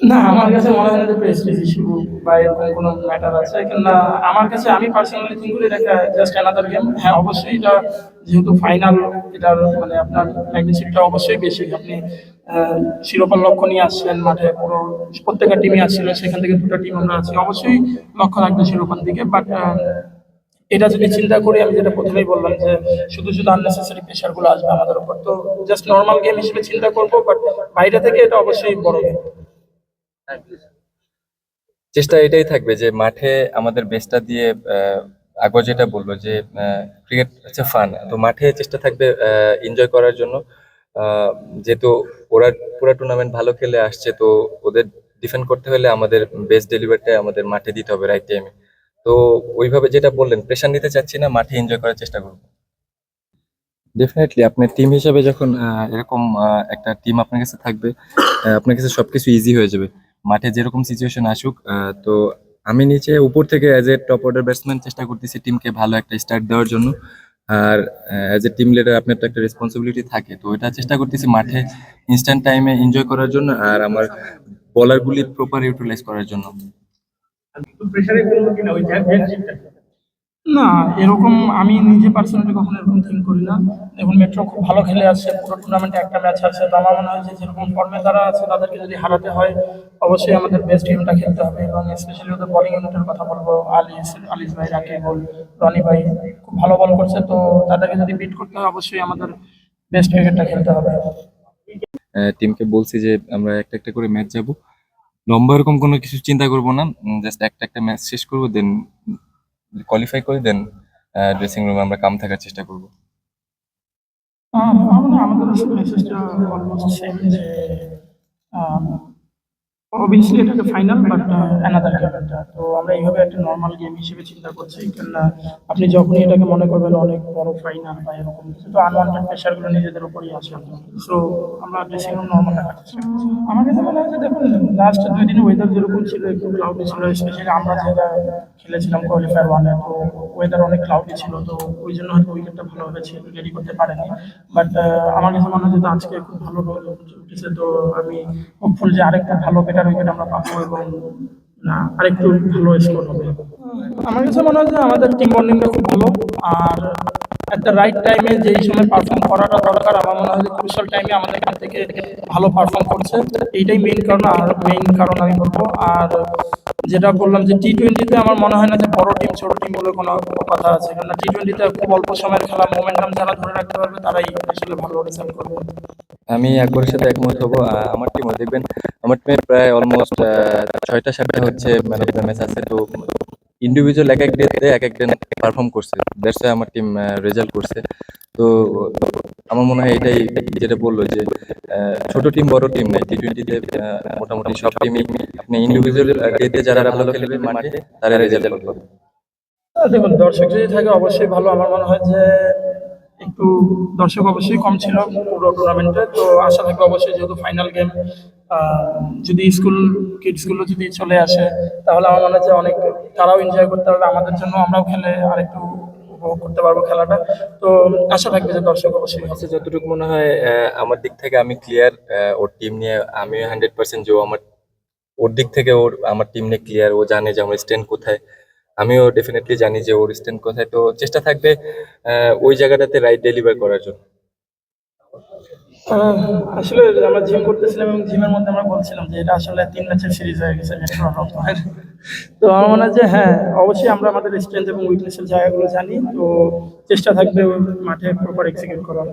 না, আমার কাছে মনে হয় না যে প্রেস্টিজ ইস্যু বা এরকম কোনো ম্যাটার আছে কিংবা আমার কাছে আমি পার্সোনালি থিঙ্ক করি জাস্ট অ্যানাদার গেম হ্যাঁ অবশ্যই এটা যেহেতু ফাইনাল এটার মানে আপনার ম্যাগনিসিউডটা অবশ্যই বেশি। আপনি শিরোপার লক্ষ্য নিয়ে আসছেন, মাঠে পুরো প্রত্যেকটা টিমই আসছিল সেখান থেকে দুটো টিম আমরা আছি। অবশ্যই লক্ষ্য রাখবে শিরোপার দিকে বাট এটা যদি চিন্তা করি, আমি যেটা প্রথমেই বললাম যে শুধু শুধু আননেসেসারি প্রেশারগুলো আসবে আমাদের উপর। তো জাস্ট নর্মাল গেম হিসেবে চিন্তা করব বাট বাইরে থেকে এটা অবশ্যই বড় গেম চেষ্টা এটাই থাকবে যে মাঠে আমাদের বেস্টটা দিয়ে আগে যেটা বলল যে ক্রিকেট হচ্ছে ফান তো মাঠে চেষ্টা থাকবে এনজয় করার জন্য। যেহেতু ওরা পুরো টুর্নামেন্ট ভালো খেলে আসছে, তো ওদের ডিফেন্ড করতে হলে আমাদের বেস্ট ডেলিভারিটা আমাদের মাঠে দিতে হবে রাইট টাইমে তো ওইভাবে যেটা বললেন প্রেশার নিতে চাচ্ছি না, মাঠে এনজয় করার চেষ্টা করব। ডেফিনেটলি আপনার টিম হিসেবে যখন এরকম একটা টিম আপনার কাছে থাকবে আপনার কাছে সবকিছু ইজি হয়ে যাবে। মাঠে যেরকম সিচুয়েশন আসুক তো আমি নিচে উপর থেকে as a top order batsman চেষ্টা করতেছি টিমকে ভালো একটা স্টার্ট দেওয়ার জন্য। আর অ্যাজ এ টিম লিডার আপনার তো একটা রেসপন্সিবিলিটি থাকে, তো এটা চেষ্টা করতেছি মাঠে ইনস্ট্যান্ট টাইমে এনজয় করার জন্য আর আমার বলারগুলি প্রপার ইউটিলাইজ করার জন্য। না এরকম আমি নিজে পার্সোনালি কখনো এরকম থিঙ্ক করি না। এখন মেট্রো খুব ভালো খেলে আসছে পুরো টুর্নামেন্টে একটা ম্যাচ আছে তো আমার মনে হয় যে যেরকম ফর্মে তারা আছে তাদেরকে যদি হারাতে হয় অবশ্যই আমাদের বেস্ট গেমটা খেলতে হবে। এবং স্পেশালি ওদের বলিং ইউনিটের কথা বলব আলিস আলিস ভাই রাকিবুল রনি ভাই খুব ভালো বল করছে। তো তাদেরকে যদি বিট করতে হয় অবশ্যই আমাদের বেস্ট ক্রিকেটটা খেলতে হবে। টিমকে বলছি যে আমরা একটা একটা করে ম্যাচ যাব। লম্বা এরকম কোনো কিছু চিন্তা করব না। জাস্ট একটা একটা ম্যাচ শেষ করব দেন কোয়ালিফাই করে দেন ড্রেসিং রুমে আমরা কাম থাকার চেষ্টা করব। আমাদের অলমোস্ট সেম যে অবভিয়াসলি এটা একটা ফাইনাল বাট অ্যানাদার গেম এটা তো আমরা এইভাবে একটা নর্মাল গেম হিসেবে চিন্তা করছি কেননা আপনি যখনই এটাকে মনে করবেন অনেক বড় ফাইনাল বা এরকম কিছু তো আনওয়ান্টেড প্রেশারগুলো নিজেদের উপরই আসে। সো আমরা ড্রেসিং রুম নর্মাল রাখার চেষ্টা করছি। আমার কাছে মনে হয় দেখুন লাস্ট দুই দিন ওয়েদার যেরকম ছিল একটু ক্লাউডি ছিল স্পেশালি আমরা যেটা খেলেছিলাম কোয়ালিফায়ার ওয়ানে তো ওয়েদার অনেক ক্লাউডি ছিল তো ওই জন্য হয়তো উইকেটটা ভালোভাবে রেডি করতে পারেনি। বাট আমার কাছে মনে হয় যে আজকে খুব ভালো রোল উঠেছে তো আমি হোপফুল যে আরেকটা ভালো বেটার উইকেট আমরা পাবো এবং আরেকটু ভালো স্কোর হবে। আমার কাছে মনে হয় যে আমাদের টিম বন্ডিংটা খুব ভালো, আর একটা রাইট টাইমে যেই সময় পারফর্ম করাটা দরকার, আমার মনে হয় যে ক্রুশাল টাইমে আমাদের এখান থেকে ভালো পারফর্ম করছে। এইটাই মেইন কারণ, আর মেইন কারণ আমি বলব। আর যেটা বললাম যে টি টোয়েন্টিতে আমার মনে হয় না যে বড় টিম ছোট টিম বলে কোনো কথা আছে। কারণ টি টোয়েন্টিতে খুব অল্প সময়ের খেলা মোমেন্টাম যারা ধরে রাখতে পারবে, তারাই আসলে ভালো রেজাল্ট করবে। আমি একবারের সাথে একমত হব। আমার টিমও দেখবেন, আমার টিমের প্রায় অলমোস্ট ছয়টা সাতটা হচ্ছে ম্যান অফ দ্য ম্যাচ আছে। তো ইন্ডিভিজুয়াল এক এক ডেতে এক এক দিন পারফর্ম করছে দ্যাটস আমার টিম রেজাল্ট করছে। তো আমার মনে হয় এটাই যেটা বলল যে ছোট টিম বড় টিম নাই টি টোয়েন্টিতে মোটামুটি সব টিমই আপনি ইন্ডিভিজুয়াল ডেতে যারা ভালো খেলবে মাঠে, তারা রেজাল্ট করবে। দেখুন, দর্শক যদি থাকে, অবশ্যই ভালো। আমার মনে হয় যে, একটু দর্শক অবশ্যই কম ছিল পুরো টুর্নামেন্টে তো আশা থাকবে অবশ্যই যেহেতু ফাইনাল গেম যদি স্কুল কিডসগুলো যদি চলে আসে, তাহলে আমার মনে হয় যে অনেক, তারাও এনজয় করতে পারবে। আমাদের জন্য আমরাও খেলে আরেকটু উপভোগ করতে পারব খেলাটা। তো আশা থাকবে যে দর্শক অবশ্যই হবে যতটুকু মনে হয় আমার দিক থেকে আমি ক্লিয়ার ওর টিম নিয়ে আমি হান্ড্রেড পার্সেন্ট যে আমার, ওর দিক থেকে ওর, আমার টিম নিয়ে ক্লিয়ার ও জানে যে আমার স্ট্যান্ড কোথায়। আমিও ডেফিনেটলি জানি যে ওর স্ট্যান্ড কোথায়। তো চেষ্টা থাকবে ওই জায়গাটাতে রাইট ডেলিভার করার জন্য। আসলে আমরা জিম করতেছিলাম এবং জিমের মধ্যে আমরা বলছিলাম যে এটা আসলে তিন ম্যাচের সিরিজ হয়ে গেছে তো আমার মনে হয় যে হ্যাঁ অবশ্যই আমরা আমাদের স্ট্রেংথ এবং উইকনেসের জায়গাগুলো জানি, তো চেষ্টা থাকবে মাঠে প্রপার এক্সিকিউট করার।